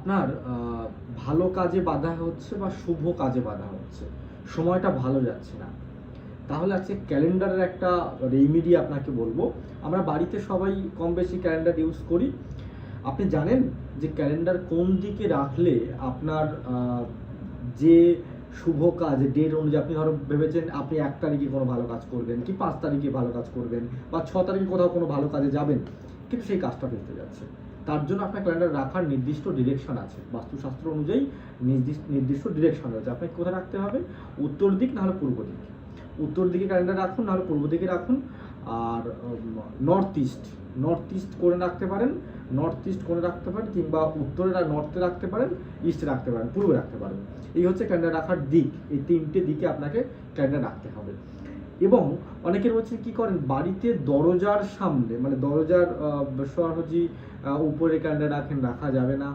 আপনার ভালো কাজে বাধা হচ্ছে বা শুভ কাজে বাধা হচ্ছে। সময়টা ভালো যাচ্ছে না। তাহলে আজকে ক্যালেন্ডারের একটা রেমিডি আপনাকে বলব। আমরা বাড়িতে সবাই কম বেশি ক্যালেন্ডার ইউজ করি। আপনি জানেন যে ক্যালেন্ডার কোন দিকে রাখলে আপনার যে শুভ কাজ ডেট অনুযায়ী আপনি ধরো ভেবেছেন আপনি এক তারিখে কোনো ভালো কাজ করবেন কি পাঁচ তারিখে ভালো কাজ করবেন বা ছ তারিখে কোথাও কোনো ভালো কাজে যাবেন, কিন্তু সেই কাজটা ফেলতে যাচ্ছে তার জন্য আপনার ক্যালেন্ডার রাখার নির্দিষ্ট ডিরেকশন আছে। বাস্তুশাস্ত্র অনুযায়ী নির্দিষ্ট ডিরেকশন রয়েছে। আপনাকে কোথায় রাখতে হবে? উত্তর দিক নাহলে পূর্ব দিক। উত্তর দিকে ক্যালেন্ডার রাখুন, নাহলে পূর্ব দিকে রাখুন। আর নর্থ ইস্ট নর্থ ইস্ট করে রাখতে পারেন। নর্থ ইস্ট করে রাখতে পারেন কিংবা উত্তরে নর্থে রাখতে পারেন ইস্টে রাখতে পারেন, পূর্বে রাখতে পারেন। এই হচ্ছে ক্যালেন্ডার রাখার দিক। এই তিনটে দিকে আপনাকে ক্যালেন্ডার রাখতে হবে। এবং অনেকের হচ্ছে কি করেন, বাড়িতে দরজার সামনে মানে দরজার সরাসরি উপরে ক্যালেন্ডার রাখেন, রাখা যাবে না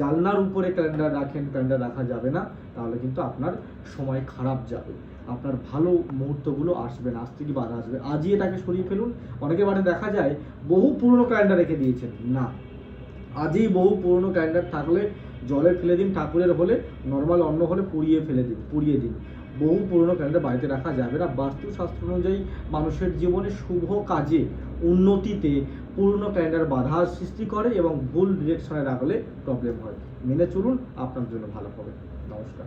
জানলার উপরে ক্যালেন্ডার রাখেন ক্যালেন্ডার রাখা যাবে না, তাহলে কিন্তু আপনার সময় খারাপ যাবে। আপনার ভালো মুহূর্তগুলো আসবে না, আজ থেকে বাধা আসবে। আজই এটাকে সরিয়ে ফেলুন। অনেকের বাড়ি দেখা যায়, বহু পুরনো ক্যালেন্ডার রেখে দিয়েছেন। না। আজই বহু পুরনো ক্যালেন্ডার থাকলে, জলে ফেলে দিন, ঠাকুরের হলে নর্মাল অন্য হলে পুড়িয়ে ফেলে দিন, পুড়িয়ে দিন। বহু পুরনো ক্যালেন্ডার বাড়িতে রাখা যাবে না। বাস্তুশাস্ত্র অনুযায়ী মানুষের জীবনে শুভ কাজে উন্নতিতে পুরনো ক্যালেন্ডার বাধা সৃষ্টি করে এবং ভুল ডিরেকশনে রাখলে প্রবলেম হয়। মেনে চলুন আপনার জন্য ভালো হবে। নমস্কার।